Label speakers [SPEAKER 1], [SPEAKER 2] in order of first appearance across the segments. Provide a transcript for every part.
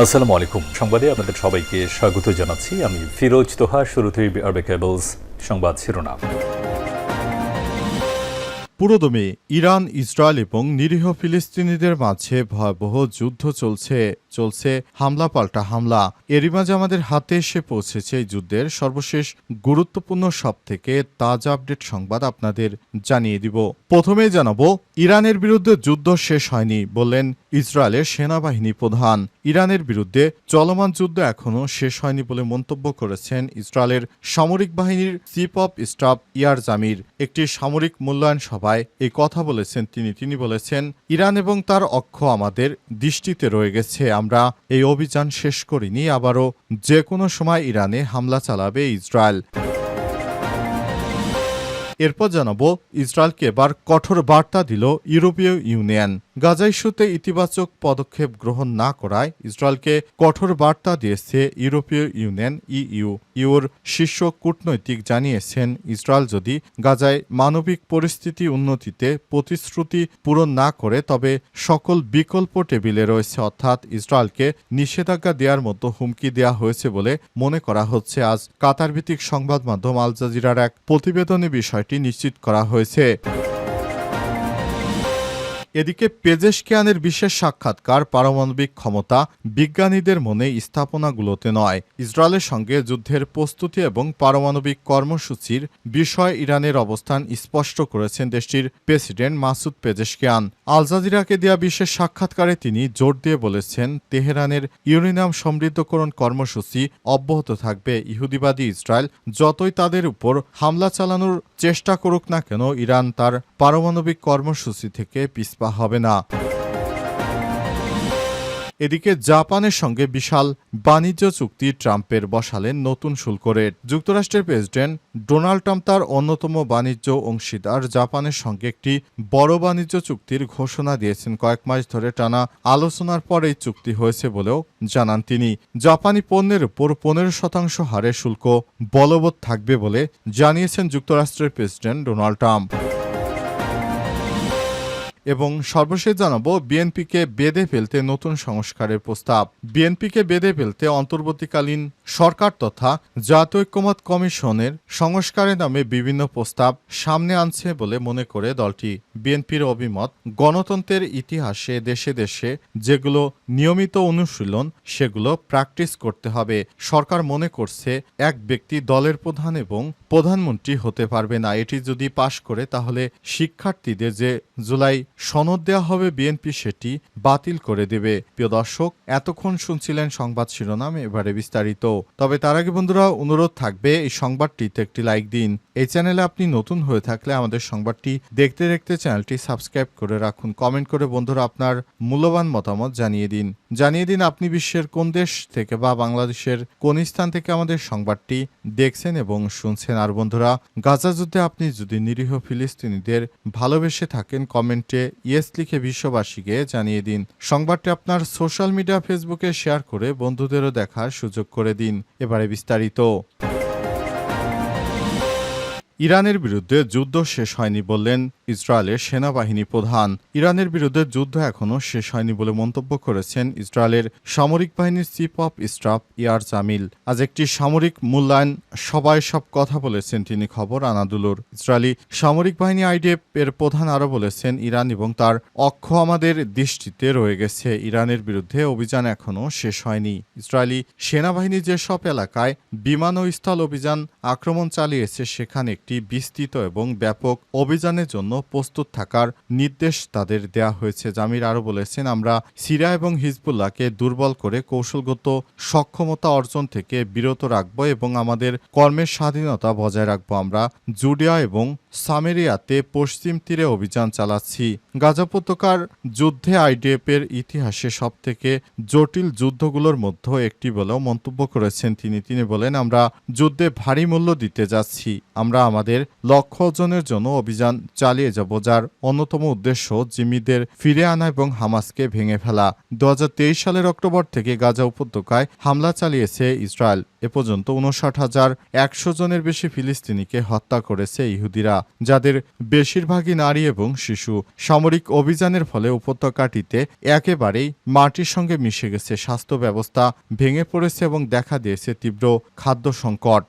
[SPEAKER 1] আসসালামু আলাইকুম। সংবাদে আপনাদের সবাইকে স্বাগত জানাচ্ছি। আমি ফিরোজ তোহা শুরুতেই আরবে কেবলস সংবাদ শিরোনাম।
[SPEAKER 2] পুরোদমে ইরান, ইসরায়েল এবং নিরীহ ফিলিস্তিনিদের মাঝে ভয়াবহ যুদ্ধ চলছে। চলছে হামলা পাল্টা হামলা। এরই মাঝে আমাদের হাতে এসে পৌঁছেছে এই যুদ্ধের সর্বশেষ গুরুত্বপূর্ণ সব থেকে তাজা আপডেট সংবাদ আপনাদের জানিয়ে দিব। প্রথমেই জানাব, ইরানের বিরুদ্ধে যুদ্ধ শেষ হয়নি বললেন ইসরায়েলের সেনাবাহিনী প্রধান। ইরানের বিরুদ্ধে চলমান যুদ্ধ এখনও শেষ হয়নি বলে মন্তব্য করেছেন ইসরায়েলের সামরিক বাহিনীর chief of staff Eyal Zamir. একটি সামরিক মূল্যায়ন সভায় এই কথা বলেছেন তিনি। তিনি বলেছেন, ইরান এবং তার অক্ষ আমাদের দৃষ্টিতে রয়ে গেছে। আমরা এই অভিযান শেষ করিনি, আবারও যে কোনো সময় ইরানে হামলা চালাবে ইসরায়েল। এরপর জানাব, ইসরায়েলকে এবার কঠোর বার্তা দিল ইউরোপীয় ইউনিয়ন। গাজা ইস্যুতে ইতিবাচক পদক্ষেপ গ্রহণ না করায় ইসরায়েলকে কঠোর বার্তা দিয়েছে ইউরোপীয় ইউনিয়ন ইইউ। ইউর শীর্ষ কূটনৈতিক জানিয়েছেন, ইসরায়েল যদি গাজায় মানবিক পরিস্থিতি উন্নতিতে প্রতিশ্রুতি পূরণ না করে, তবে সকল বিকল্প টেবিলে রয়েছে। অর্থাৎ ইসরায়েলকে নিষেধাজ্ঞা দেওয়ার মতো হুমকি দেওয়া হয়েছে বলে মনে করা হচ্ছে। আজ কাতার ভিত্তিক সংবাদ মাধ্যম আল জাজিরার এক প্রতিবেদনে বিষয়টি নিশ্চিত করা হয়েছে। এদিকে পেজেশকিয়ানের বিশেষ সাক্ষাৎকার পারমাণবিক ক্ষমতা বিজ্ঞানীদের মনে স্থাপনাগুলোতে নয়। ইসরায়েলের সঙ্গে যুদ্ধের প্রস্তুতি এবং পারমাণবিক কর্মসূচির বিষয়ে ইরানের অবস্থান স্পষ্ট করেছেন দেশটির প্রেসিডেন্ট মাসুদ পেজেশকিয়ান। আল জাজিরাকে দেওয়া বিশেষ সাক্ষাৎকারে তিনি জোর দিয়ে বলেছেন, তেহরানের ইউরেনিয়াম সমৃদ্ধকরণ কর্মসূচি অব্যাহত থাকবে। ইহুদিবাদী ইসরায়েল যতই তাদের উপর হামলা চালানোর চেষ্টা করুক না কেন, ইরান তার পারমাণবিক কর্মসূচি থেকে পিছপা হবে না। এদিকে জাপানের সঙ্গে বিশাল বাণিজ্য চুক্তি ট্রাম্পের বসালেন নতুন শুল্ক রেট। যুক্তরাষ্ট্রের প্রেসিডেন্ট ডোনাল্ড ট্রাম্প তার অন্যতম বাণিজ্য অংশীদার জাপানের সঙ্গে একটি বড় বাণিজ্য চুক্তির ঘোষণা দিয়েছেন কয়েক মাস ধরে টানা আলোচনার পর এই চুক্তি হয়েছে বলেও জানান তিনি। জাপানি পণ্যের উপর পনেরো শতাংশ হারে শুল্ক বলবৎ থাকবে বলে জানিয়েছেন যুক্তরাষ্ট্রের প্রেসিডেন্ট ডোনাল্ড ট্রাম্প। এবং সর্বশেষ জানাব, বিএনপিকে বেঁধে ফেলতে নতুন সংস্কারের প্রস্তাব। বিএনপিকে বেঁধে ফেলতে অন্তর্বর্তীকালীন সরকার তথা জাতীয় ঐক্যমত কমিশনের সংস্কারের নামে বিভিন্ন প্রস্তাব সামনে আনছে বলে মনে করে দলটি। বিএনপির অভিমত, গণতন্ত্রের ইতিহাসে দেশে দেশে যেগুলো নিয়মিত অনুশীলন, সেগুলো প্র্যাকটিস করতে হবে। সরকার মনে করছে, এক ব্যক্তি দলের প্রধান এবং প্রধানমন্ত্রী হতে পারবে না। এটি যদি পাশ করে, তাহলে শিক্ষার্থীদের যে জুলাই সনদ দেওয়া হবে বিএনপি, সেটি বাতিল করে দেবে। প্রিয় দর্শক, এতক্ষণ শুনছিলেন সংবাদ শিরোনাম, এবারে বিস্তারিত। তবে তার আগে বন্ধুরা, অনুরোধ থাকবে, এই সংবাদটিতে একটি লাইক দিন। এই চ্যানেলে আপনি নতুন হয়ে থাকলে আমাদের সংবাদটি দেখতে দেখতে চ্যানেলটি সাবস্ক্রাইব করে রাখুন। কমেন্ট করে বন্ধুরা আপনার মূল্যবান মতামত জানিয়ে দিন। জানিয়ে দিন আপনি বিশ্বের কোন দেশ থেকে বা বাংলাদেশের কোন স্থান থেকে আমাদের সংবাদটি দেখছেন এবং শুনছেন। আর বন্ধুরা, গাজা যুদ্ধে আপনি যদি নিরীহ ফিলিস্তিনিদের ভালোবেসে থাকেন, কমেন্টে ইয়েস লিখে বিশ্ববাসীকে জানিয়ে দিন। সংবাদটি আপনার সোশ্যাল মিডিয়া, ফেসবুকে শেয়ার করে বন্ধুদেরও দেখার সুযোগ করে দিন। এবারে বিস্তারিত। ইরানের বিরুদ্ধে যুদ্ধ শেষ হয়নি বললেন ইসরায়েলের সেনাবাহিনী প্রধান। ইরানের বিরুদ্ধে যুদ্ধ এখনও শেষ হয়নি বলে মন্তব্য করেছেন ইসরায়েলের সামরিক বাহিনীর chief of staff Eyal Zamir. আজ একটি সামরিক মূল্যায়ন সবাই সব কথা বলেছেন তিনি। খবর আনাদুলুর। ইসরায়েলি সামরিক বাহিনী আইডিএফ এর প্রধান আরও বলেছেন, ইরান এবং তার অক্ষ আমাদের দৃষ্টিতে রয়ে গেছে। ইরানের বিরুদ্ধে অভিযান এখনও শেষ হয়নি। ইসরায়েলি সেনাবাহিনী যেসব এলাকায় বিমান ও স্থল অভিযান আক্রমণ চালিয়েছে, সেখানে একটি বিস্তৃত এবং ব্যাপক অভিযানের জন্য প্রস্তুত থাকার নির্দেশ তাদের দেয়া হয়েছে। জামির আরও বলেছেন, আমরা সিরিয়া এবং হিজবুল্লাহকে দুর্বল করে কৌশলগত সক্ষমতা অর্জন থেকে বিরত রাখব এবং আমাদের কর্মের স্বাধীনতা বজায় রাখব। আমরা জুডিয়া এবং সামেরিয়াতে পশ্চিম তীরে অভিযান চালাচ্ছি। গাজা উপত্যকার যুদ্ধে আইডিএফ এর ইতিহাসে সবথেকে জটিল যুদ্ধগুলোর মধ্যে একটি বলেও মন্তব্য করেছেন তিনি। তিনি বলেন, আমরা যুদ্ধে ভারী মূল্য দিতে যাচ্ছি। আমরা আমাদের লক্ষ্য অর্জনের জন্য অভিযান চালিয়ে যাব, যার অন্যতম উদ্দেশ্য জিম্মিদের ফিরে আনা এবং হামাসকে ভেঙে ফেলা। দু হাজার তেইশ সালের অক্টোবর থেকে গাজা উপত্যকায় হামলা চালিয়েছে ইসরায়েল। এ পর্যন্ত উনষাট হাজার একশো জনের বেশি ফিলিস্তিনিকে হত্যা করেছে ইহুদিরা। যাদের বেশিরভাগই নারী এবং শিশু, সামরিক অভিযানের ফলে উপত্যকাটিতে একেবারেই মাটির সঙ্গে মিশে গেছে স্বাস্থ্য ব্যবস্থা, ভেঙে পড়েছে এবং দেখা দিয়েছে তীব্র খাদ্য সংকট।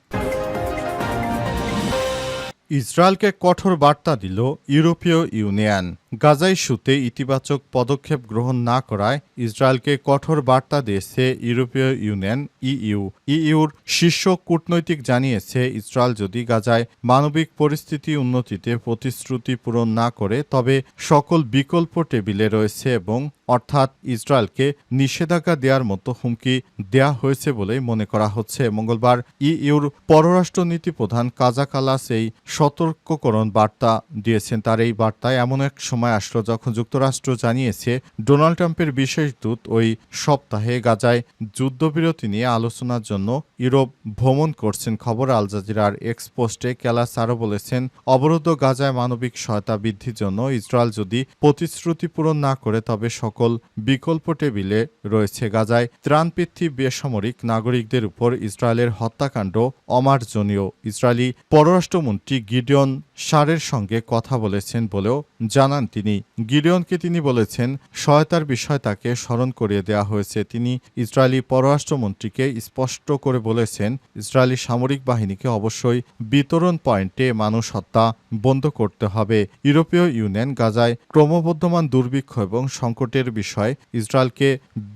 [SPEAKER 2] ইসরায়েলকে কঠোর বার্তা দিল ইউরোপীয় ইউনিয়ন। গাজা ইস্যুতে ইতিবাচক পদক্ষেপ গ্রহণ না করায় ইসরায়েলকে কঠোর বার্তা দিয়েছে ইউরোপীয় ইউনিয়ন, ইইউ। ইইউর শীর্ষ কূটনৈতিক জানিয়েছে, ইসরায়েল যদি গাজায় মানবিক পরিস্থিতি উন্নতিতে প্রতিশ্রুতি পূরণ না করে, তবে সকল বিকল্প টেবিলে রয়েছে এবং অর্থাৎ ইসরায়েলকে নিষেধাজ্ঞা দেওয়ার মতো হুমকি দেয়া হয়েছে বলেই মনে করা হচ্ছে। মঙ্গলবার ইইউর পররাষ্ট্রনীতি প্রধান কাজা কালাস এই সতর্ককরণ বার্তা দিয়েছেন। তার এই বার্তায় এমন এক সময় আসলো যখন যুক্তরাষ্ট্র জানিয়েছে, ডোনাল্ড ট্রাম্পের বিশেষ দূত ওই সপ্তাহে গাজায় যুদ্ধবিরতি নিয়ে আলোচনার জন্য ইউরোপ ভ্রমণ করছেন, খবর আল জাজিরার এক্স পোস্টে ক্যালাস আরও বলেছেন অবরুদ্ধ গাজায় মানবিক সহায়তা বৃদ্ধির জন্য ইসরায়েল যদি প্রতিশ্রুতি পূরণ না করে, তবে সকল বিকল্প টেবিলে রয়েছে গাজায় ত্রাণপৃথী বেসামরিক নাগরিকদের উপর ইসরায়েলের হত্যাকাণ্ড অমার্জনীয়। ইসরায়েলি পররাষ্ট্রমন্ত্রী গিডিয়ন সারের সঙ্গে কথা বলেছেন বলেও জানান তিনি। গিডিয়নকে তিনি বলেছেন, সহায়তার বিষয় তাকে স্মরণ করিয়ে দেওয়া হয়েছে। তিনি ইসরায়েলি পররাষ্ট্রমন্ত্রীকে স্পষ্ট করে বলেছেন, ইসরায়েলি সামরিক বাহিনীকে অবশ্যই বিতরণ পয়েন্টে মানুষ হত্যা বন্ধ করতে হবে। ইউরোপীয় ইউনিয়ন গাজায় ক্রমবর্ধমান দুর্ভিক্ষ এবং সংকটের বিষয়ে ইসরায়েলকে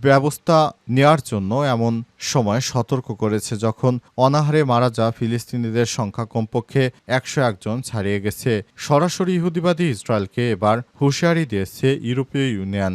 [SPEAKER 2] ব্যবস্থা নেয়ার জন্য এমন সময় সতর্ক করেছে, যখন অনাহারে মারা যা ফিলিস্তিনিদের সংখ্যা কমপক্ষে একশো একজন ছাড়িয়ে গেছে। সরাসরি ইহুদিবাদী ইসরায়েলকে এবার হুঁশিয়ারি দিয়েছে ইউরোপীয় ইউনিয়ন।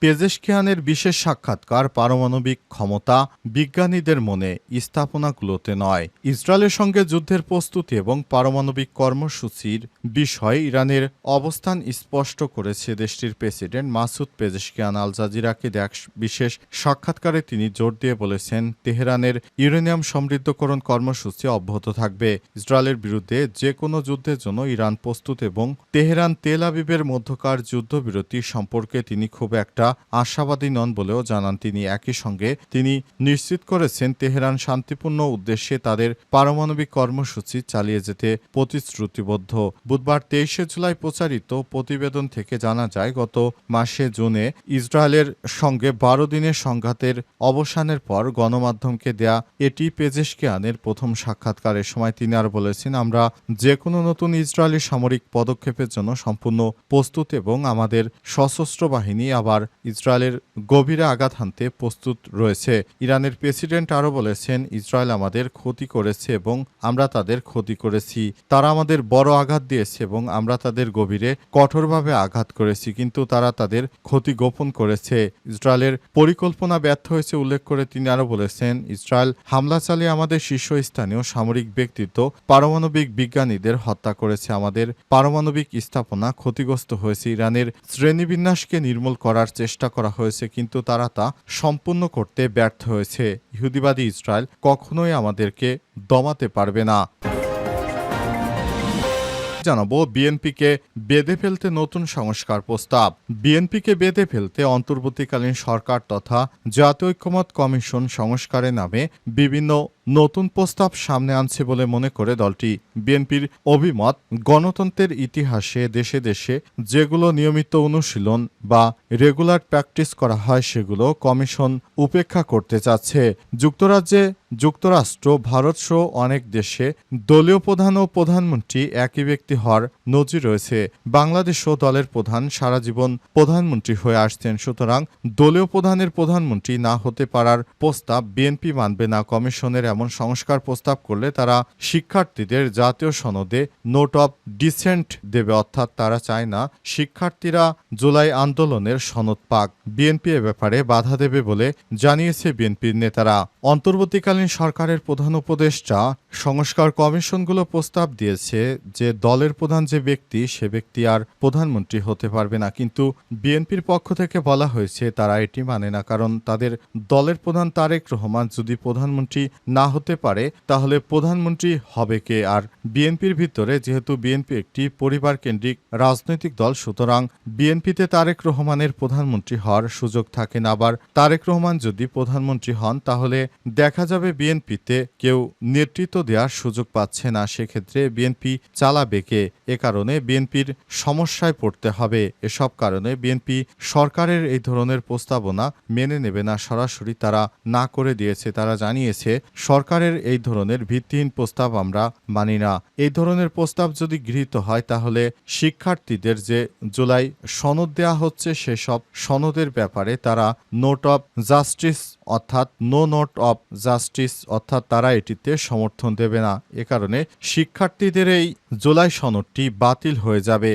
[SPEAKER 2] পেজেশকিয়ানের বিশেষ সাক্ষাৎকার পারমাণবিক ক্ষমতা বিজ্ঞানীদের মনে স্থাপনাগুলোতে নয়। ইসরায়েলের সঙ্গে যুদ্ধের প্রস্তুতি এবং পারমাণবিক কর্মসূচির বিষয়ে ইরানের অবস্থান স্পষ্ট করেছে দেশটির প্রেসিডেন্ট মাসুদ পেজেশকিয়ান আল জাজিরাকে এক বিশেষ সাক্ষাৎকারে তিনি জোর দিয়ে বলেছেন, তেহরানের ইউরেনিয়াম সমৃদ্ধকরণ কর্মসূচি অব্যাহত থাকবে। ইসরায়েলের বিরুদ্ধে যে কোনো যুদ্ধের জন্য ইরান প্রস্তুত এবং তেহরান তেল আবিবের মধ্যকার যুদ্ধবিরতি সম্পর্কে তিনি খুব একটা আশাবাদী নন বলেও জানান তিনি একই সঙ্গে। তিনি নিশ্চিত করেছেন তেহরান শান্তিপূর্ণ উদ্দেশ্যে তাদের পারমাণবিক কর্মসূচি চালিয়ে যেতে প্রতিশ্রুতিবদ্ধ। বুধবার তেইশে জুলাই প্রচারিত প্রতিবেদন থেকে জানা যায়, গত মাসে জুনে ইসরায়েলের সঙ্গে বারো দিনের সংঘাতের অবসানের পর গণমাধ্যমকে দেয়া এটি পেজেশকিয়ানের প্রথম সাক্ষাৎকারের সময় তিনি আর বলেছেন, আমরা যে কোনো নতুন ইসরায়েলি সামরিক পদক্ষেপের জন্য সম্পূর্ণ প্রস্তুত এবং আমাদের সশস্ত্র বাহিনী আবার ইসরায়েলের গভীরে আঘাত হানতে প্রস্তুত রয়েছে। ইরানের প্রেসিডেন্ট আরও বলেছেন, ইসরায়েল আমাদের ক্ষতি করেছে এবং আমরা তাদের ক্ষতি করেছি। তারা আমাদের বড় আঘাত দিয়েছে এবং আমরা তাদের গভীরে কঠোরভাবে আঘাত করেছি, কিন্তু তারা তাদের ক্ষতি গোপন করেছে। ইসরায়েলের পরিকল্পনা ব্যর্থ হয়েছে উল্লেখ করে তিনি আরও বলেছেন, ইসরায়েল হামলা চালিয়ে আমাদের শীর্ষস্থানীয় সামরিক ব্যক্তিত্ব, পারমাণবিক বিজ্ঞানীদের হত্যা করেছে। আমাদের পারমাণবিক স্থাপনা ক্ষতিগ্রস্ত হয়েছে। ইরানের শ্রেণীবিন্যাসকে নির্মূল করার চেষ্টা করা হয়েছে, কিন্তু তারা তা সম্পূর্ণ করতে ব্যর্থ হয়েছে। ইহুদিবাদী ইসরায়েল কখনোই আমাদেরকে দমাতে পারবে না। জানাব বিএনপিকে বেঁধে ফেলতে নতুন সংস্কার প্রস্তাব। বিএনপিকে বেঁধে ফেলতে অন্তর্বর্তীকালীন সরকার তথা জাতীয় ঐক্যমত কমিশন সংস্কারের নামে বিভিন্ন নতুন প্রস্তাব সামনে আনছে বলে মনে করে দলটি। বিএনপির অভিমত, গণতন্ত্রের ইতিহাসে দেশে দেশে যেগুলো নিয়মিত অনুশীলন বা রেগুলার প্র্যাকটিস করা হয় সেগুলো কমিশন উপেক্ষা করতে চাচ্ছে। যুক্তরাজ্যে যুক্তরাষ্ট্র, ভারত সহ অনেক দেশে দলীয় প্রধান ও প্রধানমন্ত্রী একই ব্যক্তি হওয়ার নজির রয়েছে। বাংলাদেশও দলের প্রধান সারা জীবন প্রধানমন্ত্রী হয়ে আসছেন। সুতরাং দলীয় প্রধানের প্রধানমন্ত্রী না হতে পারার প্রস্তাব বিএনপি মানবে না। কমিশনের এমন সংস্কার প্রস্তাব করলে তারা শিক্ষার্থীদের জাতীয় সনদে নোট অব ডিসেন্ট দেবে, অর্থাৎ তারা চায় না শিক্ষার্থীরা জুলাই আন্দোলনের সনদ পাক। বিএনপি এ ব্যাপারে বাধা দেবে বলে জানিয়েছে বিএনপির নেতারা। অন্তর্বর্তীকালীন সরকারের প্রধান উপদেষ্টা সংস্কার কমিশনগুলো প্রস্তাব দিয়েছে যে দলের প্রধান যে ব্যক্তি, সে ব্যক্তি আর প্রধানমন্ত্রী হতে পারবে না। কিন্তু বিএনপির পক্ষ থেকে বলা হয়েছে তারা এটি মানে না, কারণ তাদের দলের প্রধান তারেক রহমান যদি প্রধানমন্ত্রী না হতে পারে, তাহলে প্রধানমন্ত্রী হবে কে? আর বিএনপির ভিতরে যেহেতু বিএনপি একটি পরিবার কেন্দ্রিক রাজনৈতিক দল, সুতরাং বিএনপিতে তারেক রহমানের প্রধানমন্ত্রী হওয়ার সুযোগ থাকে না। আবার তারেক রহমান যদি প্রধানমন্ত্রী হন, তাহলে দেখা যাবে বিএনপিতে কেউ নেতৃত্ব দেওয়ার সুযোগ পাচ্ছে না, সেক্ষেত্রে বিএনপি চালাবে কে? এ কারণে বিএনপির সমস্যায় পড়তে হবে। এসব কারণে বিএনপি সরকারের এই ধরনের প্রস্তাবনা মেনে নেবে না, সরাসরি তারা না করে দিয়েছে। তারা জানিয়েছে, সরকারের এই ধরনের ভিত্তিহীন প্রস্তাব আমরা মানি না। এই ধরনের প্রস্তাব যদি গৃহীত হয়, তাহলে শিক্ষার্থীদের যে জুলাই সনদ দেওয়া হচ্ছে, সেসব সনদের ব্যাপারে তারা নোট অফ জাস্টিস, অর্থাৎ নো নোট অফ জাস্টিস অর্থাৎ তারা এটিতে সমর্থন দেবে না। এ কারণে শিক্ষার্থীদের এই জুলাই সনদটি বাতিল হয়ে যাবে।